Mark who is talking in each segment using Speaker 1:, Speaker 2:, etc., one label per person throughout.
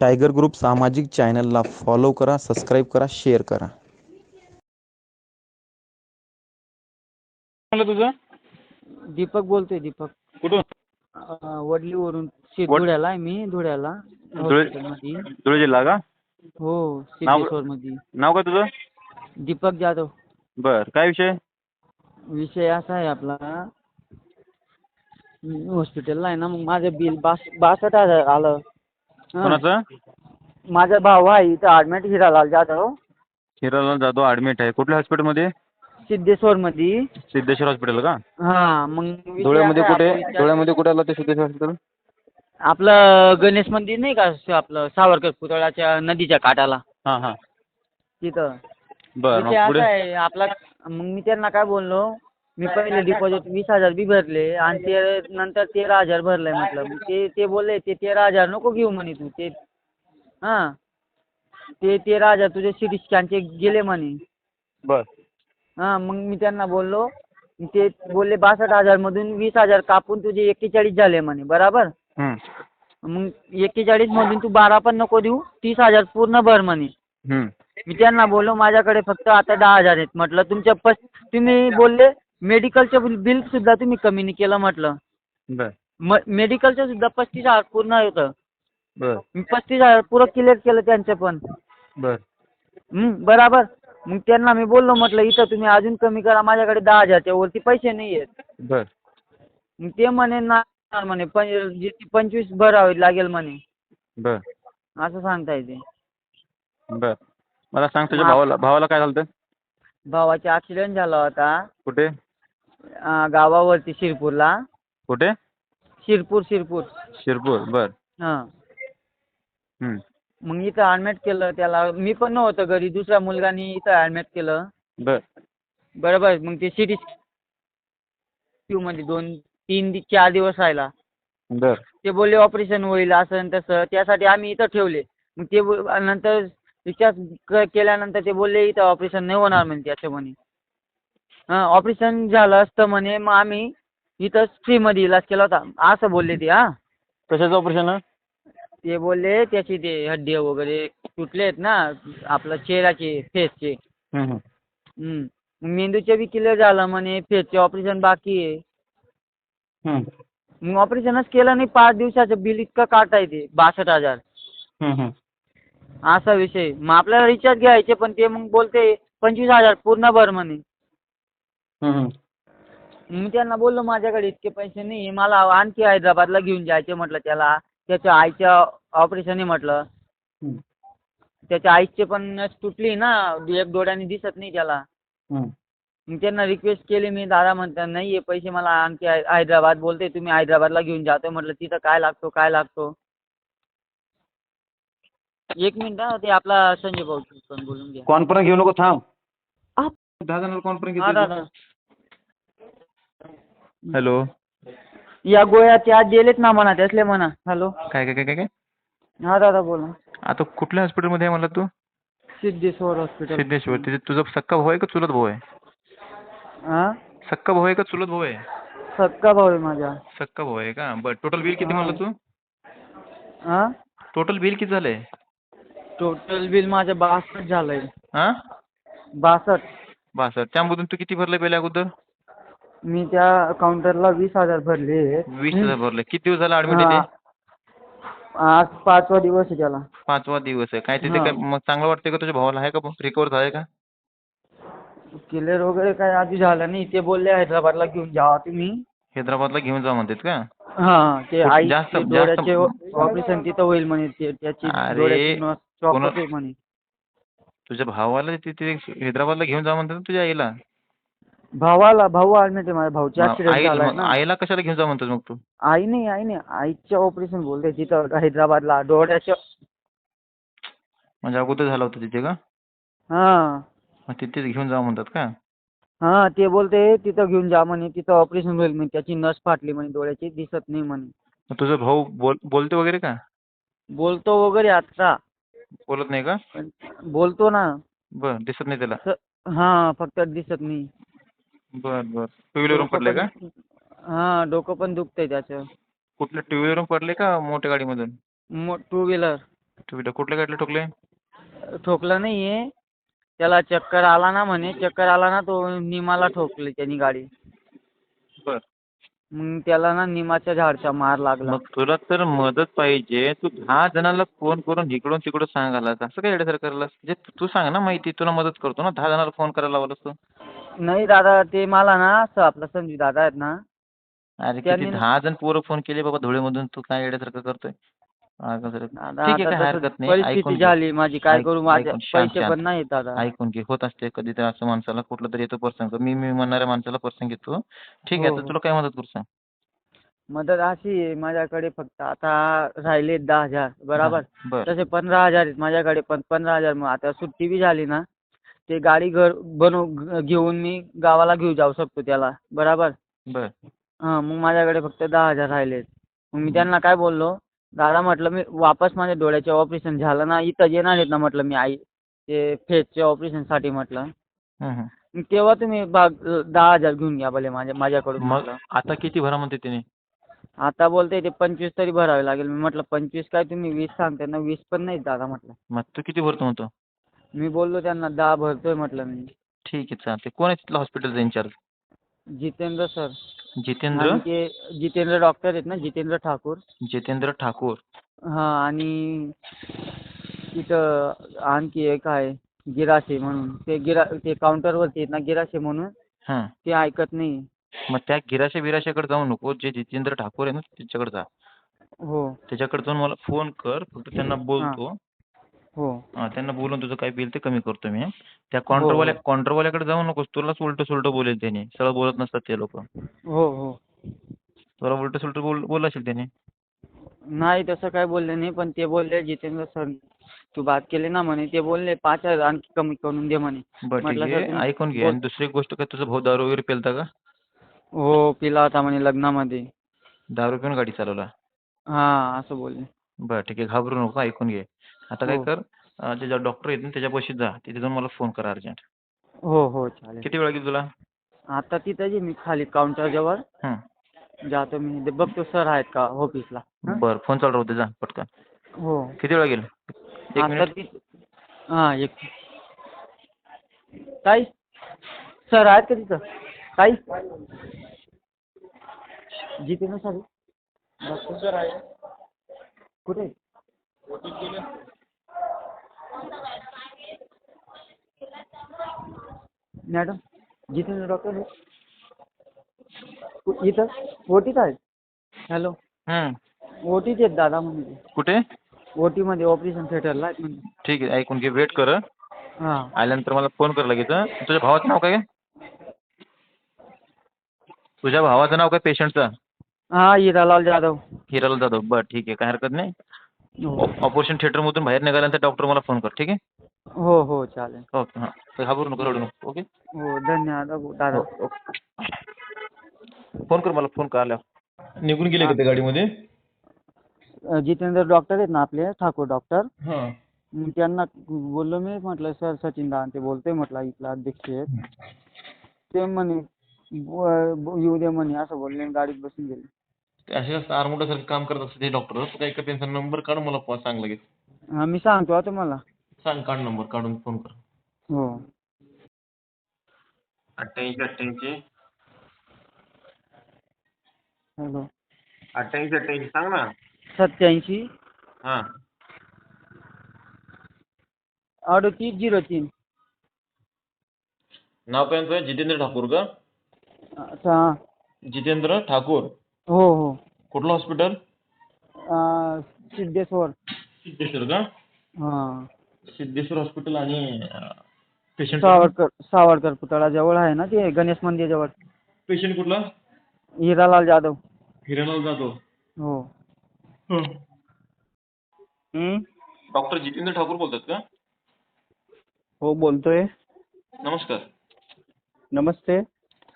Speaker 1: Tiger group सामाजिक चॅनलला follow करा सबस्क्राईब करा शेअर करा.
Speaker 2: म्हणलं तुझं?
Speaker 3: दीपक बोलतोय दीपक.
Speaker 2: कुठून?
Speaker 3: अं, वडलीवरून. शे-
Speaker 2: वड-
Speaker 3: धुळ्याला आहे मी धुळ्याला
Speaker 2: धुळे
Speaker 3: हॉस्पिटलमध्ये.
Speaker 2: धुळे जिल्हा का?
Speaker 3: हो
Speaker 2: नाव-
Speaker 3: सिद्धेश्वरमध्ये.
Speaker 2: नाव काय तुझं?
Speaker 3: दीपक जाधव.
Speaker 2: बर काय विषय?
Speaker 3: विषय असा आहे आपला. हॉस्पिटलला आहे ना मग माझं बिल बास बासष्ट हजार आलं.
Speaker 2: कोणाचं?
Speaker 3: माझा भाऊ आहे इथं ॲडमिट हिरालाल जाधव.
Speaker 2: हिरालाल जाधव ॲडमिट आहे. कुठल्या हॉस्पिटलमध्ये
Speaker 3: सिद्धेश्वरमध्ये.
Speaker 2: सिद्धेश्वर हॉस्पिटल का?
Speaker 3: हां मग
Speaker 2: धुळ्यामध्ये कुठे धुळ्यामध्ये कुठे आलं ते सिद्धेश्वर हॉस्पिटल
Speaker 3: आपलं गणेश मंदिर नाही का? स- आपलं सावरकर पुतळ्याच्या नदीच्या काठाला.
Speaker 2: हां हां.
Speaker 3: तिथं.
Speaker 2: बर
Speaker 3: विषय
Speaker 2: मग पुढे?
Speaker 3: असा आहे आपला मग मी त्यांना काय बोललो? मी पहिले डिपॉझिट वीस हजार बी भरले आणि ते नंतर तेरा हजार भरले म्हटलं. ते ते बोलले ते तेरा हजार नको घेऊ म्हणे तू ते हां. ते तेरा हजार तुझे सी टी स्कॅनचे गेले म्हणे.
Speaker 2: बर.
Speaker 3: हां मग मी त्यांना बोललो. ते बोलले बासष्ट हजारमधून वीस हजार कापून तुझे एक्केचाळीस झाले म्हणे बराबर?
Speaker 2: हं.
Speaker 3: मग एक्केचाळीसमधून तू बारा पण नको देऊ तीस हजार पूर्ण भर म्हणे.
Speaker 2: हं.
Speaker 3: मी त्यांना बोललो माझ्याकडे फक्त आता दहा हजार आहेत. म्हटलं तुमच्या पस तुम्ही बोलले मेडिकलचं बिल सुद्धा तुम्ही कमी नाही केलं म्हटलं.
Speaker 2: बर.
Speaker 3: मेडिकलचं सुद्धा पस्तीस हजार पूर्ण होतं.
Speaker 2: बर.
Speaker 3: मी पस्तीस हजार पुरं क्लिअर केलं त्यांचं पण.
Speaker 2: बर.
Speaker 3: हं, बराबर. मग त्यांना मी बोललो म्हटलं इथं तुम्ही अजून कमी करा माझ्याकडे दहा हजारच्या वरती पैसे नाही आहेत
Speaker 2: बर.
Speaker 3: मग ते म्हणे ना म्हणे पं जे ते पंचवीस भरावे लागेल म्हणे.
Speaker 2: बर.
Speaker 3: असं सांगता येते
Speaker 2: बर. मला सांग तुझ्या भावाला भावाला काय झालं होतं?
Speaker 3: भावाचा ॲक्सिडेंट झाला होता.
Speaker 2: कुठे?
Speaker 3: अं, गावावरती शिरपूरला.
Speaker 2: कुठे?
Speaker 3: शिरपूर शिरपूर.
Speaker 2: शिरपूर बर.
Speaker 3: हां. मग इथं ॲडमिट केलं त्याला. मी पण नव्हतं घरी दुसऱ्या मुलगानी इथं ॲडमिट केलं.
Speaker 2: बर.
Speaker 3: बरोबर मग ते सिटी मध्ये दोन तीन दि चार दिवस राहिला.
Speaker 2: बर.
Speaker 3: ते बोलले ऑपरेशन होईल असं आणि तसं. त्यासाठी आम्ही इथं ठेवले. मग ते बो- नंतर रिचार्ज क केल्यानंतर ते बोलले इथं ऑपरेशन नाही होणार म्हणे त्याचं म्हणे. हां ऑपरेशन झालं असतं म्हणे मग आम्ही इथंच फ्रीमध्ये इलाज केला होता. असं बोलले ते हां.
Speaker 2: कशाचं ऑपरेशन
Speaker 3: ते बोलले त्याची ते हड्डी वगैरे तुटले आहेत ना आपलं चेहऱ्याचे फेसचे. मेंदूचे बी क्लिअर झालं म्हणे फेसचे ऑपरेशन बाकी आहे. मग ऑपरेशनच केलं नाही पाच दिवसाचं बिल इतकं काढताय ते बासष्ट हजार. असा विषय. मग आपल्याला रिचार्ज घ्यायचे पण ते मग बोलते पंचवीस हजार पूर्ण भर म्हणे. मी त्यांना बोललो माझ्याकडे इतके पैसे नाही मला आणखी हैदराबादला घेऊन जायचे म्हटलं त्याला. त्याच्या आईचं ऑपरेशन आहे म्हटलं.
Speaker 2: हं.
Speaker 3: त्याच्या आईचे पण नस तुटली ना एक डोळ्याने दिसत नाही त्याला.
Speaker 2: हं.
Speaker 3: मग त्यांना रिक्वेस्ट केली मी दादा म्हणतात नाही आहे पैसे मला आणखी है- हैदराबाद बोलते तुम्ही हैदराबादला घेऊन जातो म्हटलं तिथं काय लागतो काय लागतो? एक मिनिट हा, ते आपला संजय भाऊ पण बोलून घ्या.
Speaker 2: कॉन्फरन्स घेऊ नको थांब. दहा जणांना कॉन्फरन्स
Speaker 3: हा दादा.
Speaker 2: हॅलो
Speaker 3: या गोळ्या त्या दिलेत ना म्हणा त्यासले म्हणा. हॅलो
Speaker 2: काय काय काय काय काय?
Speaker 3: हा दादा बोला.
Speaker 2: आता कुठल्या हॉस्पिटलमध्ये आहे मला तू?
Speaker 3: सिद्धेश्वर हॉस्पिटल
Speaker 2: सिद्धेश्वर. तिथे तुझा सक्का भाऊ आहे का चुलत भाऊ आहे?
Speaker 3: हा
Speaker 2: सक्का भाऊ आहे का चुलत भाऊ आहे?
Speaker 3: सक्का भाऊ आहे माझा.
Speaker 2: सक्का भाऊ आहे का? बरं टोटल बिल किती. म्हणलं तू?
Speaker 3: हा
Speaker 2: टोटल बिल किती झालंय?
Speaker 3: टोटल बिल माझं बासष्ट झालंय.
Speaker 2: हा
Speaker 3: बासष्ट.
Speaker 2: बासष्ट. त्यामधून तू किती भरले पहिले अगोदर?
Speaker 3: मी त्या काउंटरला वीस हजार भरले.
Speaker 2: वीस हजार भरले. किती दिवस झाला ऍडमिट आहे
Speaker 3: आज पाचवा दिवस आहे त्याला.
Speaker 2: पाचवा दिवस आहे. काय तिथे
Speaker 3: हा.
Speaker 2: काय मग चांगलं वाटतंय का तुझ्या भावाला? आहे का रिकवर झालाय का?
Speaker 3: क्लिअर वगैरे काय आधी झालं नाही. ते बोलले हैदराबादला घेऊन जावा तुम्ही.
Speaker 2: हैदराबादला घेऊन जा म्हणतात का?
Speaker 3: हा ते
Speaker 2: खूप
Speaker 3: आई
Speaker 2: जास्त- जास्त-
Speaker 3: डोळ्याचे ऑपरेशन तिथं होईल म्हणे. ते त्याची
Speaker 2: अरे,
Speaker 3: डोळ्याची नस chop
Speaker 2: कोणा-
Speaker 3: होते म्हणे.
Speaker 2: तुझ्या भावाला तिथे हैदराबादला घेऊन जा म्हणतात ना तुझ्या आईला.
Speaker 3: भावाला भाऊ ऍडमिट आहे माझ्या भाऊचा ऍक्सिडेंट झालाय ना.
Speaker 2: आईला कशाला घेऊन जा म्हणतात मग तू?
Speaker 3: आई नाही आई नाही. आईचं ऑपरेशन बोलते तिथं हैदराबादला डोळ्याच्या
Speaker 2: म्हणजे अगोदर झालं होतं तिथे का?
Speaker 3: हा.
Speaker 2: मग तिथेच घेऊन जा म्हणतात का?
Speaker 3: हा ते बोलते तिथं घेऊन जा म्हणे तिथं ऑपरेशन होईल म्हणे त्याची नस फाटली म्हणे डोळ्याची दिसत नाही म्हणे.
Speaker 2: मग तुझा भाऊ बोल बोलतो वगैरे का?
Speaker 3: बोलतो वगैरे आता
Speaker 2: बोलत नाही का?
Speaker 3: बोलतो ना.
Speaker 2: बर दिसत नाही त्याला.
Speaker 3: हा फक्त दिसत नाही.
Speaker 2: बर बर. टू व्हीलरवरून पडले का?
Speaker 3: हा डोकं पण दुखतंय त्याचं
Speaker 2: कुठल्या टू व्हीलरवरून पडले का मोठ्या गाडीमधून?
Speaker 3: टू व्हीलर
Speaker 2: टू व्हीलर कुठल्या गाडीला ठोकले
Speaker 3: ठोकलं नाही आहे त्याला चक्कर आला ना म्हणे चक्कर आला ना तो निमाला ठोकली त्यांनी गाडी.
Speaker 2: बर.
Speaker 3: मग त्याला ना निमाच्या झाडचा मार लागला.
Speaker 2: मग तुला तर मदत पाहिजे. तू दहा जणांना फोन करून इकडून तिकडून सांगायलास असं काय येड्यासारखं करायलास जे तू सांग ना माहिती तुला मदत करतो ना. दहा जणांना फोन करायला लावलास तू.
Speaker 3: नाही दादा ते मला ना असं आपला संजू दादा आहेत ना
Speaker 2: अरे किती
Speaker 3: त्यांनी ना-
Speaker 2: दहा जण पोरं फोन केले बाबा धुळेमधून तू काय येड्यासारखं करतोय कसं रे?
Speaker 3: दादा
Speaker 2: ठीक आहे
Speaker 3: आता
Speaker 2: काय
Speaker 3: तसं
Speaker 2: हरकत नाही ऐकून
Speaker 3: परिस्थिती
Speaker 2: घे.
Speaker 3: झाली माझी काय
Speaker 2: ऐक-
Speaker 3: करू माझे
Speaker 2: ऐकून शांत-
Speaker 3: पैसे
Speaker 2: शांत.
Speaker 3: पण नाहीत दादा
Speaker 2: ऐकून घे होत असते कधी तर असं माणसाला कुठलं तरी येतो प्रसंग मी मी म्हणणाऱ्या माणसाला प्रसंग येतो ठीक आहे
Speaker 3: हो,
Speaker 2: तर
Speaker 3: हो.
Speaker 2: तुला काय मदत करू सांग
Speaker 3: मदत अशी आहे माझ्याकडे फक्त आता राहिले दहा हजार बरोबर
Speaker 2: बर
Speaker 3: तसे पंधरा हजार आहेत माझ्याकडे पण पंधरा हजार मग आता सुट्टी बी झाली ना ते गाडी घर बनव घ- घेऊन मी गावाला घेऊ जाऊ शकतो त्याला. बरोबर?
Speaker 2: बर.
Speaker 3: हां मग माझ्याकडे फक्त दहा हजार राहिलेत मग मी त्यांना काय बोललो? दादा म्हटलं मी वापस माझ्या डोळ्याचे ऑपरेशन झालं ना इथं येणार आहेत ना म्हटलं मी आई. ते फेसचे ऑपरेशनसाठी म्हटलं.
Speaker 2: हम्म.
Speaker 3: मग तेव्हा तुम्ही बाग दहा हजार घेऊन घ्या भले माझ्या माझ्याकडून
Speaker 2: मग
Speaker 3: म्हटलं.
Speaker 2: आता किती भरा म्हणते तिने?
Speaker 3: आता बोलते ते पंचवीस तरी भरावे लागेल. मी म्हटलं पंचवीस काय तुम्ही वीस सांगते ना वीस पण नाही दादा म्हटलं.
Speaker 2: मग तू किती भरतो म्हणतो
Speaker 3: मी बोललो त्यांना दहा भरतोय म्हटलं मी.
Speaker 2: ठीक आहे चालते कोण आहे तिथलं हॉस्पिटलचा इन्चार्ज
Speaker 3: जितेंद्र सर.
Speaker 2: जितेंद्र?
Speaker 3: आणि ते जितेंद्र डॉक्टर आहेत ना जितेंद्र ठाकूर.
Speaker 2: जितेंद्र ठाकूर.
Speaker 3: हां आणि तिथं आणखी एक आहे गिराशे म्हणून. ते गिरा ते काउंटरवरती आहेत ना गिराशे म्हणून.
Speaker 2: हां.
Speaker 3: ते ऐकत नाही.
Speaker 2: मग त्या गिराशा बिराशाकडे जाऊ नको जे जितेंद्र ठाकूर आहे ना त्याच्याकडे जा.
Speaker 3: हो.
Speaker 2: त्याच्याकडे जाऊन मला फोन कर फक्त त्यांना बोलतो.
Speaker 3: हो.
Speaker 2: हा, त्यांना बोलून तुझं काय बिल ते कमी करतो मी त्या काउंटरवाल्या काउंटरवाल्याकडे जाऊ नकोस तुलाच उलट सुलट बोलेल त्याने. सरळ बोलत नसतात ते लोक.
Speaker 3: हो हो.
Speaker 2: तुला उलट सुलट बोल बोलला असेल त्याने.
Speaker 3: नाही तसं काय बोलले नाही पण ते बोलले जितेंद्र सर तू बात केली ना म्हणे ते बोलले पाच हजार आणखी कमी करून दे म्हणे.
Speaker 2: बरं ठीक
Speaker 3: म्हटलं, सर,
Speaker 2: आहे.
Speaker 3: तुम्ही
Speaker 2: ऐकून घे.
Speaker 3: बोल-
Speaker 2: आणि दुसरी एक गोष्ट काय तुझा भाऊ दारू वगैरे पेलता का?
Speaker 3: हो पिला होता म्हणे लग्नामध्ये.
Speaker 2: दारू पिऊन गाडी चालवला?
Speaker 3: हां असं बोलले.
Speaker 2: बरं ठीक आहे. घाबरू नको ऐकून घे. आता काय
Speaker 3: हो.
Speaker 2: कर अं, डॉक्टर आहेत ना त्याच्यापाशी जा. तिथे जाऊन मला फोन करा अर्जंट.
Speaker 3: हो हो चालेल.
Speaker 2: किती वेळ लागेल तुला?
Speaker 3: आता तिथं जे मी खाली काउंटरजवळ
Speaker 2: हं.
Speaker 3: जातो मी ते बघतो सर आहेत का ऑफिसला हं?
Speaker 2: बरं फोन चालू राहू दे जा पटकन.
Speaker 3: हो.
Speaker 2: किती वेळ लागेल? एक
Speaker 3: आता
Speaker 2: मिनिट
Speaker 3: ती हां एक ताई सर आहेत का तिथं? ताई. जितेंद्र सर डॉक्टर सर आहे कुठे? मॅडम जितेंद्र डॉक्टर इथं ओटीत आहेत हॅलो
Speaker 2: हं.
Speaker 3: ओटीत आहेत दादा म्हणजे
Speaker 2: कुठे?
Speaker 3: ओटीमध्ये ऑपरेशन थिएटरला आहेत म्हणजे
Speaker 2: ठीक आहे ऐकून घे वेट कर.
Speaker 3: हाँ.
Speaker 2: आल्यानंतर मला फ़ोन कर लगेच हं. तुझ्या भावाचं नाव काय तुझ्या भावाचं नाव काय पेशंटचं
Speaker 3: हाँ हिरालाल जाधव.
Speaker 2: हिरालाल जाधव. बरं ठीक आहे काय हरकत नाही.
Speaker 3: हो.
Speaker 2: ऑपरेशन थिएटरमधून बाहेर निघाल्यानंतर डॉक्टर मला फ़ोन कर ठीक आहे?
Speaker 3: हो हो चालेल.
Speaker 2: ओके हाँ. घाबरू नको रडू नको ओके?
Speaker 3: हो धन्यवाद. अबू दादा.
Speaker 2: हो ओके. फ़ोन कर मला फ़ोन कर आल्यावर. निघून गेले का ते गाडीमध्ये?
Speaker 3: अ, जितेंद्र डॉक्टर आहेत ना आपले ठाकूर डॉक्टर
Speaker 2: हाँ.
Speaker 3: मग त्यांना बोललो मी म्हटलं सर सचिन दादा ते बोलतोय म्हटलं इथला अध्यक्ष आहेत ते म्हणे ब- ब- येऊ दे म्हणे असं बोलले आणि गाडीत बसून गेले.
Speaker 2: असे असं आरमोटासारखं काम करत असते ते डॉक्टर तू काय कर त्यांचा नंबर काढ मला पो- सांग लगेच.
Speaker 3: हाँ मी सांगतो हा तुम्हाला.
Speaker 2: सांग काढ नंबर काढून फोन कर.
Speaker 3: हो.
Speaker 2: अठ्ठ्याऐंशी अठ्ठ्याऐंशी.
Speaker 3: हॅलो.
Speaker 2: अठ्ठ्याऐंशी अठ्ठ्याऐंशी सांग ना.
Speaker 3: सत्याऐंशी.
Speaker 2: हां.
Speaker 3: अडतीस झिरो तीन.
Speaker 2: नाव काय यांचं? जितेंद्र ठाकूर का?
Speaker 3: अच्छा हां.
Speaker 2: जितेंद्र ठाकूर?
Speaker 3: हो हो.
Speaker 2: कुठलं हॉस्पिटल
Speaker 3: अ, सिद्धेश्वर.
Speaker 2: सिद्धेश्वर का?
Speaker 3: हां.
Speaker 2: सिद्धेश्वर हॉस्पिटल आणि पेशंट
Speaker 3: सावरकर सावरकर पुतळा जवळ आहे ना ते गणेश मंदिर जवळ.
Speaker 2: पेशंट कुठला?
Speaker 3: हिरालाल जाधव.
Speaker 2: हिरालाल जाधव.
Speaker 3: हो. हं?
Speaker 2: डॉक्टर जितेंद्र ठाकूर बोलतात का?
Speaker 3: हो बोलतोय.
Speaker 2: नमस्कार.
Speaker 3: नमस्ते.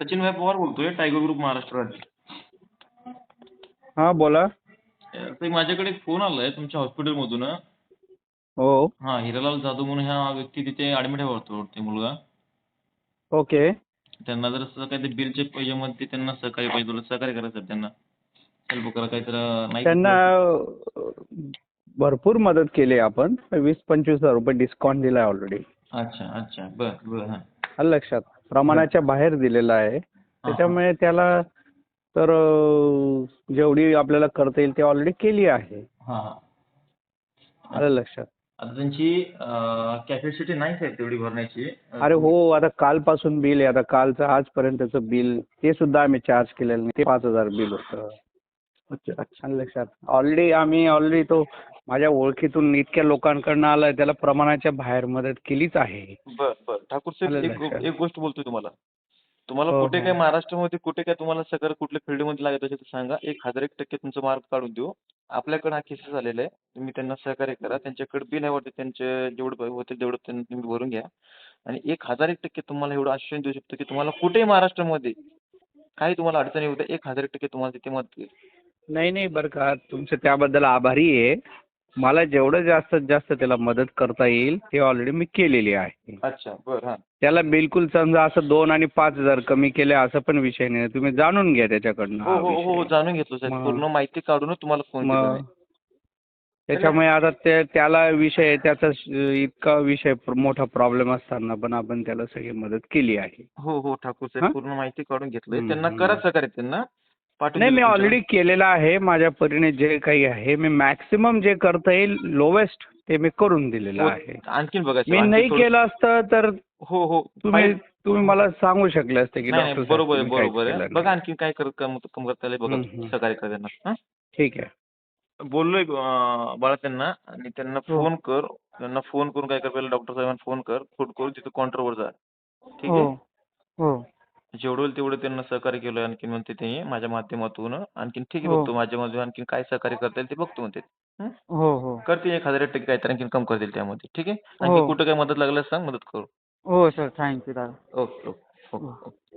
Speaker 2: सचिन भाई पवार बोलतोय टायगर ग्रुप महाराष्ट्र राज्य
Speaker 3: हां बोला.
Speaker 2: ताई, माझ्याकडे एक फोन आलाय तुमच्या हॉस्पिटलमधून.
Speaker 3: हो.
Speaker 2: हा हिरालाल जाधव म्हणून ह्या व्यक्ती तिथे ऍडमिट आहे वाटतो ते मुलगा.
Speaker 3: ओके.
Speaker 2: त्यांना जर असं काही बिलचे पैशामध्ये त्यांना सहकार्य पाहिजे तुला सहकार्य करायचं त्यांना. हेल्प करा काहीतरी नाही
Speaker 4: त्यांना भरपूर मदत केली आपण. वीस पंचवीस हजार रुपये डिस्काउंट दिलाय ऑलरेडी
Speaker 2: अच्छा अच्छा. बर बर हां.
Speaker 4: आलं लक्षात. प्रमाणाच्या बाहेर दिलेला आहे. त्याच्यामुळे त्याला तर जेवढी आपल्याला करता येईल ती ऑलरेडी केली आहे.
Speaker 2: हां हां.
Speaker 4: आलं लक्षात.
Speaker 2: आता त्यांची कॅपॅसिटी नाही साहेब तेवढी भरण्याची.
Speaker 4: अरे हो आता कालपासून बिल आहे. आता कालचं आजपर्यंतचं बिल ते सुद्धा आम्ही चार्ज केलेलं नाही. ते पाच हजार बिल होतं. आलं लक्षात. ऑलरेडी आम्ही ऑलरेडी तो माझ्या ओळखीतून इतक्या लोकांकडनं आलाय. त्याला प्रमाणाच्या बाहेर मदत केलीच आहे.
Speaker 2: बर बर. ठाकूर साहेब
Speaker 4: आलं
Speaker 2: एक
Speaker 4: लक्षात.
Speaker 2: एक गोष्ट बोलतोय तुम्हाला. तुम्हाला
Speaker 4: हो,
Speaker 2: कुठे
Speaker 4: हो.
Speaker 2: काय महाराष्ट्रामध्ये कुठे काय तुम्हाला सगळं कुठल्या फील्डमध्ये लागत असेल तर सांगा. एक हजार एक टक्के तुमचा मार्क काढून देऊ. आपल्याकडे हा केसेस आलेला आहे. तुम्ही त्यांना सहकार्य करा. त्यांच्याकडे बिल आहे वाटतं त्यांचे जेवढं होते तेवढं त्यांनी तुम्ही भरून घ्या. आणि एक हजार एक टक्के तुम्हाला एवढं आश्वासन देऊ शकतो की तुम्हाला कुठेही महाराष्ट्रामध्ये काही तुम्हाला अडचणी होत्या एक हजार एक टक्के तुम्हाला तिथे मदत होईल.
Speaker 4: नाही नाही बरं का. तुमचं त्याबद्दल आभारी आहे. मला जेवढं जास्तीत जास्त त्याला मदत करता येईल ते ऑलरेडी मी केलेली आहे
Speaker 2: अच्छा बर हां
Speaker 4: त्याला बिलकुल समजा असं दोन आणि पाच हजार कमी केले असं पण विषय नाही तुम्ही जाणून घ्या त्याच्याकडनं
Speaker 2: हो
Speaker 4: हा
Speaker 2: हो हो
Speaker 4: विषय.
Speaker 2: जाणून घेतलं साहेब
Speaker 4: मग-
Speaker 2: पूर्ण माहिती काढूनच तुम्हाला फोन केला
Speaker 4: मग
Speaker 2: मी.
Speaker 4: त्याच्यामुळे आता ते त्याला विषय त्याचा श- इतका विषय प्र- मोठा प्रॉब्लेम असताना पण आपण त्याला सगळी मदत केली आहे
Speaker 2: हो हो ठाकूर
Speaker 4: हा?
Speaker 2: साहेब पूर्ण माहिती काढून घेतलंय
Speaker 4: हम्म,
Speaker 2: त्यांना
Speaker 4: हम्म.
Speaker 2: करा सहकार्य त्यांना
Speaker 4: नाही मी ऑलरेडी केलेलं आहे. माझ्या परीने जे काही आहे मी मॅक्सिमम जे करता येईल लोवेस्ट ते मी करून दिलेलं
Speaker 2: हो,
Speaker 4: आहे.
Speaker 2: आणखीन बघा
Speaker 4: मी
Speaker 2: आणखी
Speaker 4: नाही केलं असतं तर
Speaker 2: हो हो.
Speaker 4: तुम्ही तुम्ही मला सांगू शकले असते की
Speaker 2: बरोबर बरोबर बघा
Speaker 4: नाही.
Speaker 2: आणखीन काय करत कम कम करता येईल बघा. सहकार्य हं?
Speaker 4: ठीक आहे.
Speaker 2: बोललोय बाळा त्यांना आणि त्यांना
Speaker 3: हो.
Speaker 2: फोन कर. त्यांना फोन करून काय कर पहिला डॉक्टर साहेबांना फोन कर. फोन करून तिथं काउंटरवर जा. ठीक
Speaker 3: हो
Speaker 2: आहे
Speaker 3: हो.
Speaker 2: जेवढं होईल तेवढं त्यांना सहकार्य केलं आणखीन म्हणते ते माझ्या माध्यमातून. आणखीन ठीक आहे
Speaker 3: हो.
Speaker 2: बघतो माझ्या माध्यमातून आणखीन काय सहकार्य करता येईल ते बघतो म्हणते. हं?
Speaker 3: हो हो.
Speaker 2: करते एक हजार टक्के काहीतरी आणखीन कम करतील त्यामध्ये. ठीक आहे? आणखी
Speaker 3: हो.
Speaker 2: कुठं काय मदत लागल्यास सांग मदत करू.
Speaker 3: हो सर थँक्यू दादा.
Speaker 2: Okay okay okay okay.